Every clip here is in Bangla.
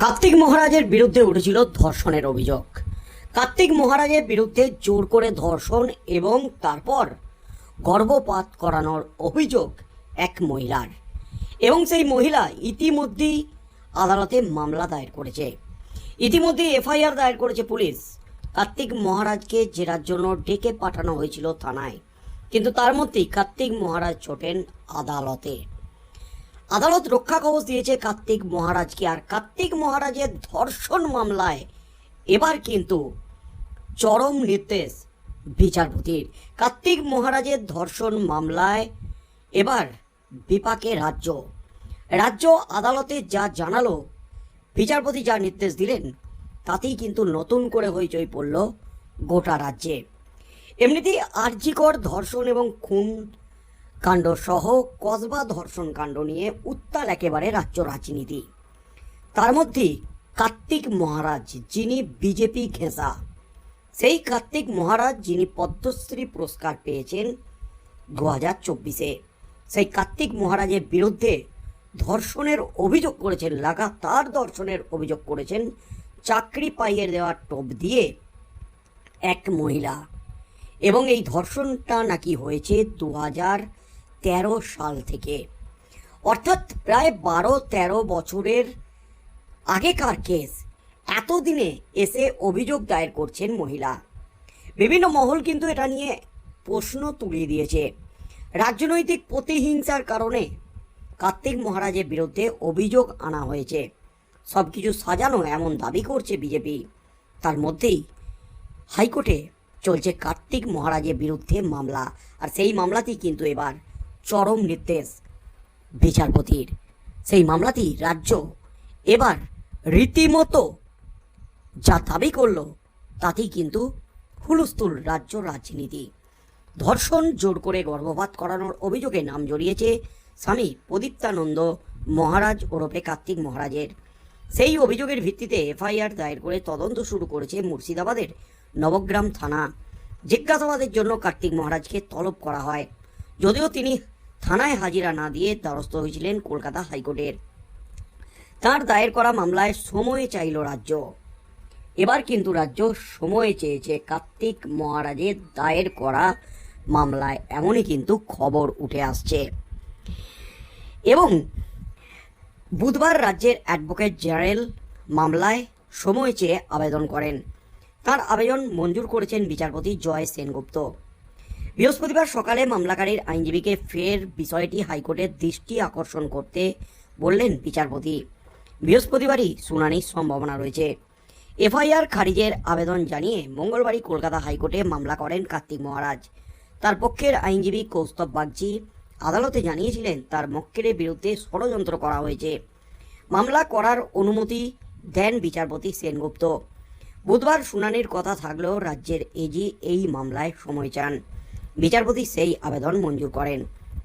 কার্তিক মহারাজের বিরুদ্ধে উঠেছিল ধর্ষণের অভিযোগ। কার্তিক মহারাজের বিরুদ্ধে জোর করে ধর্ষণ এবং তারপর গর্ভপাত করানোর অভিযোগ এক মহিলার। এবং সেই মহিলা ইতিমধ্যেই আদালতে মামলা দায়ের করেছে। ইতিমধ্যে এফআইআর দায়ের করেছে পুলিশ। কার্তিক মহারাজকে জেরার জন্য ডেকে পাঠানো হয়েছিল থানায়। কিন্তু তার মধ্যেই কার্তিক মহারাজ ছোটেন আদালতে। আদালত রক্ষা কবচ দিয়েছে কার্তিক মহারাজকে, আর কার্তিক মহারাজের ধর্ষণ মামলায় এবার কিন্তু চরম নির্দেশ বিচারপতির। কার্তিক মহারাজের ধর্ষণ মামলায় এবার বিপাকে রাজ্য। রাজ্য আদালতে যা জানালো, বিচারপতি যা নির্দেশ দিলেন, তাতেই কিন্তু নতুন করে হইচই পড়ল গোটা রাজ্যে। এমনিতেই আর্যিকর ধর্ষণ এবং খুন কাণ্ড সহ কসবা ধর্ষণ কাণ্ড নিয়ে উত্তাল একেবারে রাজ্য রাজনীতি। তার মধ্যে কার্তিক মহারাজ, যিনি বিজেপি ঘেঁষা, সেই কার্তিক মহারাজ যিনি পদ্মশ্রী পুরস্কার পেয়েছেন দু হাজার চব্বিশে, সেই কার্তিক মহারাজের বিরুদ্ধে ধর্ষণের অভিযোগ করেছেন, লাগাতার ধর্ষণের অভিযোগ করেছেন, চাকরি পাইয়ে দেওয়ার টোপ দিয়ে এক মহিলা। এবং এই ধর্ষণটা নাকি হয়েছে দু হাজার তেরো সাল থেকে। অর্থাৎ প্রায় বারো, তেরো বছরের আগেকার কেস। এতদিনে এসে অভিযোগ দায়ের করছেন মহিলা। বিভিন্ন মহল কিন্তু এটা নিয়ে প্রশ্ন তুলে দিয়েছে। রাজনৈতিক প্রতিহিংসার কারণে কার্তিক মহারাজের বিরুদ্ধে অভিযোগ আনা হয়েছে। সব কিছু সাজানো এমন দাবি করছে বিজেপি। তার মধ্যেই হাইকোর্টে চলছে কার্তিক মহারাজের বিরুদ্ধে মামলা। আর সেই মামলাতেই কিন্তু এবার চরম নির্দেশ বিচারপতির। সেই মামলাটি রাজ্য এবার রীতিমতো যা দাবি করল, তাতেই কিন্তু হুলস্থুল রাজ্য রাজনীতি। ধর্ষণ, জোর করে গর্ভপাত করানোর অভিযোগে নাম জড়িয়েছে স্বামী প্রদীপ্তানন্দ মহারাজ ওরফে কার্তিক মহারাজের। সেই অভিযোগের ভিত্তিতে এফআইআর দায়ের করে তদন্ত শুরু করেছে মুর্শিদাবাদের নবগ্রাম থানা। জিজ্ঞাসাবাদের জন্য কার্তিক মহারাজকে তলব করা হয়। যদিও তিনি থানায় হাজিরা না দিয়ে দ্বারস্থ হয়েছিলেন কলকাতা হাইকোর্টের। তার দায়ের করা মামলায় সময় চাইল রাজ্য। এবার কিন্তু রাজ্য সময় চেয়েছে কার্তিক মহারাজের দায়ের করা মামলায়, এমনই কিন্তু খবর উঠে আসছে। এবং বুধবার রাজ্যের অ্যাডভোকেট জেনারেল মামলায় সময় চেয়ে আবেদন করেন। তার আবেদন মঞ্জুর করেছেন বিচারপতি জয় সেনগুপ্ত। বৃহস্পতিবার সকালে মামলাকারীর আইনজীবীকে ফের বিষয়টি হাইকোর্টের দৃষ্টি আকর্ষণ করতে বললেন বিচারপতি। বৃহস্পতিবারই শুনানির সম্ভাবনা রয়েছে। এফআইআর খারিজের আবেদন জানিয়ে মঙ্গলবারই কলকাতা হাইকোর্টে মামলা করেন কার্তিক মহারাজ। তার পক্ষের আইনজীবী কৌস্তব বাগচি আদালতে জানিয়েছিলেন, তার মক্কেলের বিরুদ্ধে ষড়যন্ত্র করা হয়েছে। মামলা করার অনুমতি দেন বিচারপতি সেনগুপ্ত বুধবার শুনানির কথা থাকলেও রাজ্যের এজি এই মামলায় সময় চান। বিচারপতি সেই আবেদন মঞ্জুর করেন।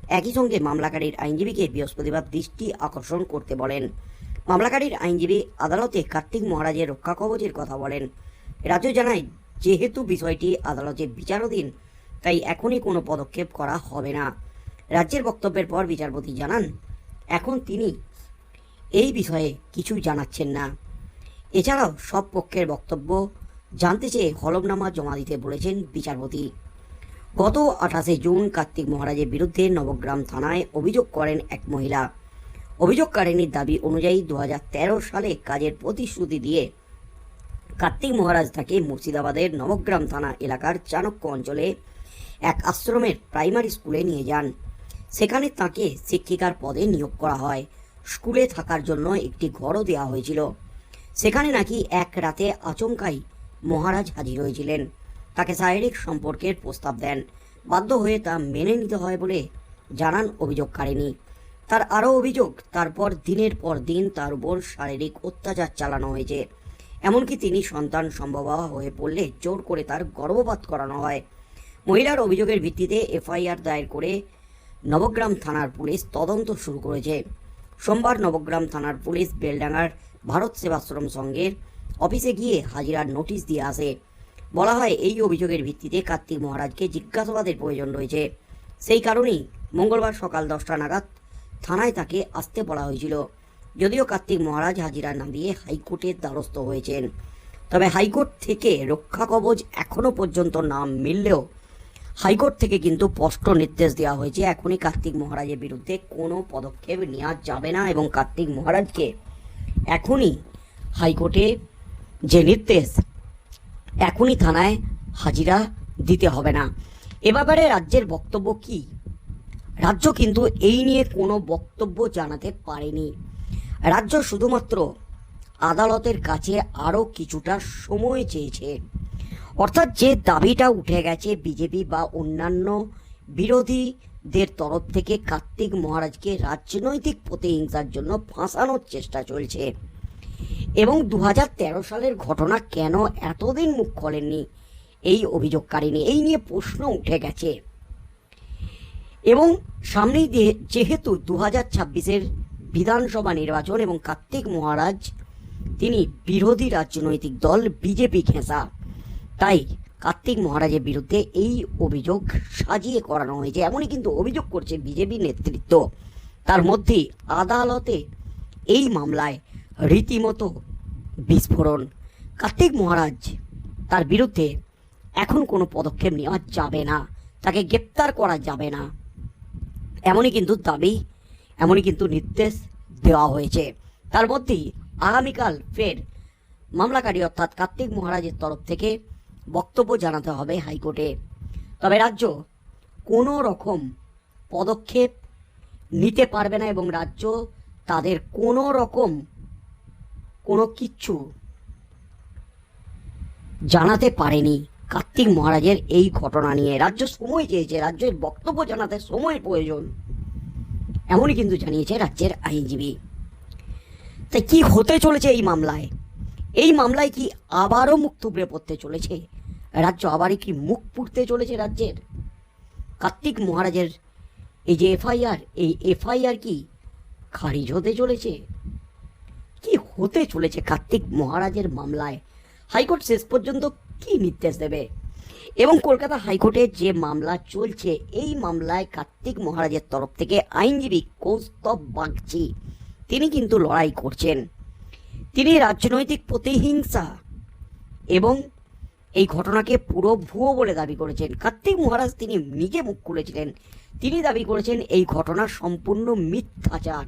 একই সঙ্গে মামলাকারীর আইনজীবীকে বৃহস্পতিবার দৃষ্টি আকর্ষণ করতে বলেন। মামলাকারীর আইনজীবী আদালতে কার্তিক মহারাজের রক্ষা কবচের কথা বলেন। রাজ্য জানায়, যেহেতু বিষয়টি আদালতে বিচারাধীন, তাই এখনই কোনো পদক্ষেপ করা হবে না। রাজ্যের বক্তব্যের পর বিচারপতি জানান, এখন তিনি এই বিষয়ে কিছু জানাচ্ছেন না। এছাড়াও সব পক্ষের বক্তব্য জানতে চেয়ে হলফনামা জমা দিতে বলেছেন বিচারপতি। গত আঠাশে জুন কার্তিক মহারাজের বিরুদ্ধে নবগ্রাম থানায় অভিযোগ করেন এক মহিলা। অভিযোগকারিনীর দাবি অনুযায়ী দু হাজার তেরো সালে কাজের প্রতিশ্রুতি দিয়ে কার্তিক মহারাজ তাকে মুর্শিদাবাদের নবগ্রাম থানা এলাকার চাণক্য অঞ্চলে এক আশ্রমের প্রাইমারি স্কুলে নিয়ে যান। সেখানে তাকে শিক্ষিকার পদে নিয়োগ করা হয়। স্কুলে থাকার জন্য একটি ঘরও দেওয়া হয়েছিল। সেখানে নাকি এক রাতে আচমকাই মহারাজ হাজির হয়েছিলেন। তাকে শারীরিক সম্পর্কের প্রস্তাব দেন। বাধ্য হয়ে তা মেনে নিতে হয় বলে জানান অভিযোগকারিনী তার আরও অভিযোগ, তারপর দিনের পর দিন তার উপর শারীরিক অত্যাচার চালানো হয়েছে। এমনকি তিনি সন্তান সম্ভবা হয়ে পড়লে জোর করে তার গর্ভপাত করানো হয়। মহিলার অভিযোগের ভিত্তিতে এফআইআর দায়ের করে নবগ্রাম থানার পুলিশ তদন্ত শুরু করেছে। সোমবার নবগ্রাম থানার পুলিশ বেলডাঙ্গার ভারত সেবাশ্রম সংঘের অফিসে গিয়ে হাজিরার নোটিশ দিয়ে আসে। বলা হয় এই অভিযোগের ভিত্তিতে কার্তিক মহারাজকে জিজ্ঞাসাবাদের প্রয়োজন রয়েছে। সেই কারণেই মঙ্গলবার সকাল দশটা নাগাদ থানায় তাকে আসতে বলা হয়েছিল। যদিও কার্তিক মহারাজ হাজিরা না দিয়ে হাইকোর্টের দ্বারস্থ হয়েছেন। তবে হাইকোর্ট থেকে রক্ষা কবচ এখনও পর্যন্ত নাম মিললেও হাইকোর্ট থেকে কিন্তু স্পষ্ট নির্দেশ দেওয়া হয়েছে। এখনই কার্তিক মহারাজের বিরুদ্ধে কোনো পদক্ষেপ নেওয়া যাবে না এবং কার্তিক মহারাজকে এখনই হাইকোর্টে যে নির্দেশ এখনই থানায় হাজিরা দিতে হবে না। এ ব্যাপারে রাজ্যের বক্তব্য কি? রাজ্য কিন্তু এই নিয়ে কোনো বক্তব্য জানাতে পারেনি। রাজ্য শুধুমাত্র আদালতের কাছে আরও কিছুটা সময় চেয়েছে। অর্থাৎ যে দাবিটা উঠে গেছে বিজেপি বা অন্যান্য বিরোধীদের তরফ থেকে কার্তিক মহারাজকে রাজনৈতিক প্রতিহিংসার জন্য ফাঁসানোর চেষ্টা চলছে। এবং দু হাজার তেরো সালের ঘটনা কেন এতদিন মুখ খোলেননি? এই অভিযোগকারিনী এই নিয়ে প্রশ্ন উঠে গেছে। এবং সামনেই যেহেতু দু হাজার ছাব্বিশের বিধানসভা নির্বাচন এবং কার্তিক মহারাজ, তিনি বিরোধী রাজনৈতিক দল বিজেপি ঘেঁষা তাই কার্তিক মহারাজের বিরুদ্ধে এই অভিযোগ সাজিয়ে করানো হয়েছে। এমনই কিন্তু অভিযোগ করছে বিজেপি নেতৃত্ব। তার মধ্যে আদালতে এই মামলায় রীতিমতো বিস্ফোরণ। কার্তিক মহারাজ তার বিরুদ্ধে এখন কোনো পদক্ষেপ নেওয়া যাবে না। তাকে গ্রেপ্তার করা যাবে না। এমনই কিন্তু দাবি, এমনই কিন্তু নির্দেশ দেওয়া হয়েছে। তার মধ্যেই আগামীকাল ফের মামলাকারী অর্থাৎ কার্তিক মহারাজের তরফ থেকে বক্তব্য জানাতে হবে হাইকোর্টে। তবে রাজ্য কোনো রকম পদক্ষেপ নিতে পারবে না এবং রাজ্য তাদের কোনো রকম কোনো কিচ্ছু জানাতে পারেনি কার্তিক মহারাজের এই ঘটনা নিয়ে। রাজ্য সময় চেয়েছে, রাজ্যের বক্তব্য জানাতে সময় প্রয়োজন। এমনই কিন্তু জানিয়েছে রাজ্যের আইনজীবী। তাই কি হতে চলেছে এই মামলায়? এই মামলায় কি আবারও মুখ থুবড়ে পড়তে চলেছে? রাজ্য আবারই কি মুখ পুড়তে চলেছে রাজ্যের? কার্তিক মহারাজের এই যে এফআইআর, এই এফআইআর কি খারিজ হতে চলেছে? হতে চলেছে কার্তিক মহারাজের মামলায়। হাইকোর্ট শেষ পর্যন্ত কি নির্দেশ দেবে? এবং কলকাতা হাইকোর্টে যে মামলা চলছে, এই মামলায় কার্তিক মহারাজের তরফ থেকে আইনজীবী কৌস্তব বাগচি, তিনি কিন্তু লড়াই করছেন। তিনি রাজনৈতিক প্রতিহিংসা এবং এই ঘটনাকে পুরো ভুয়ো বলে দাবি করেছেন। কার্তিক মহারাজ তিনি নিজে মুখ খুলেছিলেন। তিনি দাবি করেছেন, এই ঘটনা সম্পূর্ণ মিথ্যাচার।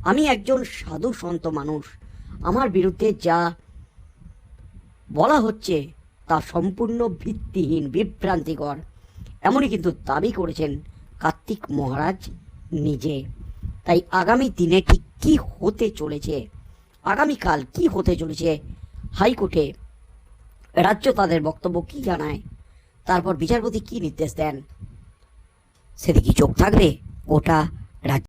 আমি একজন সাধু সন্ত মানুষ। আমার বিরুদ্ধে যা বলা হচ্ছে তা সম্পূর্ণ ভিত্তিহীন, বিভ্রান্তিকর। এমনই কিন্তু দাবি করেছেন কার্তিক মহারাজ নিজে। তাই আগামী দিনে ঠিক কী হতে চলেছে, আগামীকাল কি হতে চলেছে, হাইকোর্টে রাজ্য তাদের বক্তব্য কি জানায়, তারপর বিচারপতি কি নির্দেশ দেন, সেদিকে চোখ থাকবে গোটা রাজ্য।